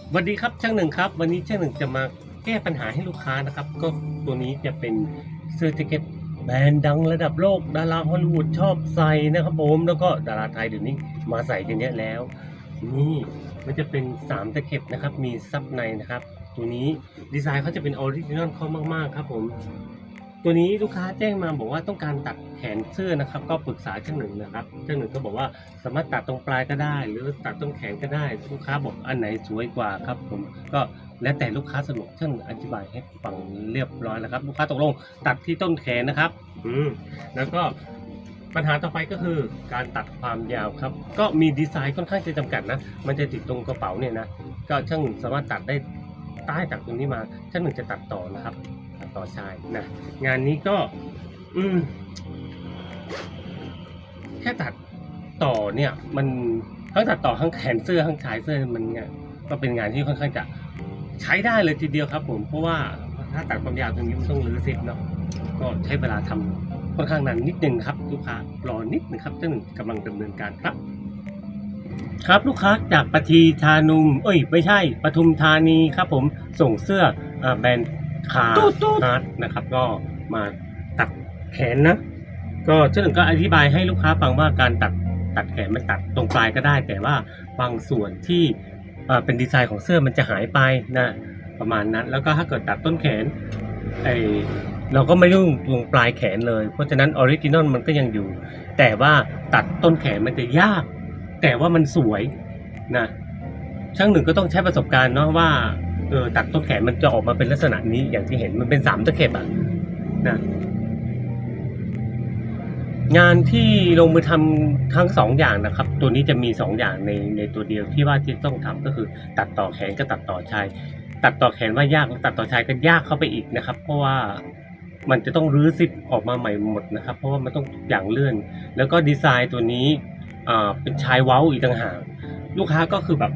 สวัสดีครับช่างหนึ่งครับ วันนี้ช่างหนึ่งจะมาแก้ปัญหาให้ลูกค้านะครับ ก็ตัวนี้จะเป็นเสื้อแจ็คเก็ตแบรนด์ดังระดับโลก ดาราฮอลลีวูดชอบใส่นะครับผมแล้วก็ดาราไทยเดี๋ยวนี้มาใส่กันเยอะแล้ว นี่มันจะเป็น3ตะเข็บนะครับ มีซับในนะครับ ตัวนี้ดีไซน์เขาจะเป็นออริจินอลเขามากๆครับผม ตัวนี้ลูกค้าแจ้งมาบอกว่าต้องการตัดแขนเสื้อนะครับ ก็ปรึกษาเช่าหนึ่งนะครับเช่าหนึ่งก็บอกว่าสามารถตัดตรงปลายก็ได้ หรือตัดตรงแขนก็ได้ลูกค้าบอกอันไหนสวยกว่าครับ ผมก็แล้วแต่ลูกค้าสะดวกช่าหนึ่งอธิบายให้ฟังเรียบร้อยแล้วครับลูกค้าตกลงตัดที่ต้นแขนนะครับ อืมแล้วก็ปัญหาต่อไปก็คือการตัดความยาวครับ ก็มีดีไซน์ค่อนข้างจะจำกัดนะ มันจะติดตรงกระเป๋าเนี่ยนะ ก็ช่างหนึ่งสามารถตัดได้ใต้จากตรงนี้มาช่างหนึ่งจะตัดต่อนะครับ ต่อชายนะงานนี้ก็ อืม แค่ตัดต่อเนี่ย มันทั้งตัดต่อทั้งแขนเสื้อทั้งชายเสื้อมันเนี่ยก็เป็นงานที่ค่อนข้างจะใช้ได้เลยทีเดียวครับ ผมเพราะว่าถ้าตัดความยาวตรงนี้มันต้องรื้อซิปเนาะก็ใช้เวลาทำค่อนข้างนานนิดนึงครับ ลูกค้ารอนิดนึงครับเจ้าหนึ่งกำลังดำเนินการครับ ครับลูกค้าจากปทีธานุม เอ้ย ไม่ใช่ปทุมธานีครับผมส่งเสื้อแบรนด์ คาตุ๊ดตุ๊ดฮาร์ดนะครับก็มาตัดแขนนะ ก็เจ้าหนึ่งก็อธิบายให้ลูกค้าฟังว่าการตัดตัดแขนมันตัดตรงปลายก็ได้ แต่ว่าบางส่วนที่เอ่อเป็นดีไซน์ของเสื้อมันจะหายไปนะประมาณนั้น แล้วก็ถ้าเกิดตัดต้นแขนไอเราก็ไม่ยุ่งตรงปลายแขนเลย เพราะฉะนั้นออริจินอลมันก็ยังอยู่ แต่ว่าตัดต้นแขนมันจะยาก แต่ว่ามันสวยนะช่างหนึ่งก็ต้องใช้ประสบการณ์เนาะว่า เออตัดต้นแขนมันจะออกมาเป็นลักษณะนี้อย่างที่เห็นมันเป็นสามตะเข็บอะนะงานที่ลงมือทำทั้งสองอย่างนะครับ ตัวนี้จะมีสองอย่างในในตัวเดียวที่ว่าที่ต้องทำก็คือ ตัดต่อแขนกับตัดต่อชาย ตัดต่อแขนว่ายากตัดต่อชายก็ยากเข้าไปอีกนะครับ เพราะว่ามันจะต้องรื้อซิปออกมาใหม่หมดนะครับ เพราะว่ามันต้องอย่างเลื่อน แล้วก็ดีไซน์ตัวนี้เป็นชายเว้าอีกต่างหากลูกค้าก็คือแบบ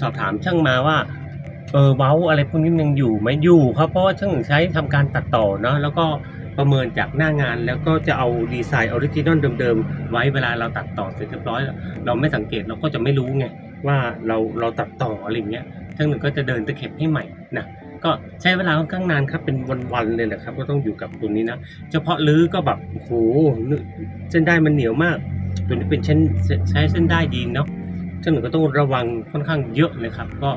สอบถามช่างมาว่า เออเว้าอะไรพวกนี้ยังอยู่ไหมอยู่ครับเพราะว่าช่างใช้ทำการตัดต่อเนาะแล้วก็ประเมินจากหน้างานแล้วก็จะเอาดีไซน์ออริจินอลเดิมๆ ไว้เวลาเราตัดต่อเสร็จเรียบร้อย เราไม่สังเกตเราก็จะไม่รู้ไงว่าเราเราตัดต่ออะไรเงี้ยช่างหนึ่งก็จะเดินตะเข็บให้ใหม่นะก็ใช้เวลาค่อนข้างนานครับเป็นวันๆเลยแหละครับ ก็ต้องอยู่กับตัวนี้นะเฉพาะลื้อก็แบบโอ้โหเส้นได้มันเหนียวมาก ตัวนี้เป็นเส้นใช้เส้นได้ยีนเนาะช่างหนึ่งก็ต้องระวังค่อนข้างเยอะเลยครับ ก็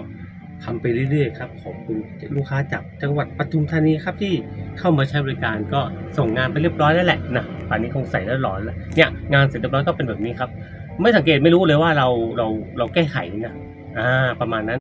ทำไปเรื่อยๆครับขอบคุณลูกค้าจากจังหวัดปทุมธานีครับที่เข้ามาใช้บริการก็ส่งงานไปเรียบร้อยแล้วแหละนะป่านนี้คงใส่แล้วหลอนแล้วเนี่ยงานเสร็จเรียบร้อยก็เป็นแบบนี้ครับ ไม่สังเกตไม่รู้เลยว่าเราเราเราแก้ไขนะอ่าประมาณนั้น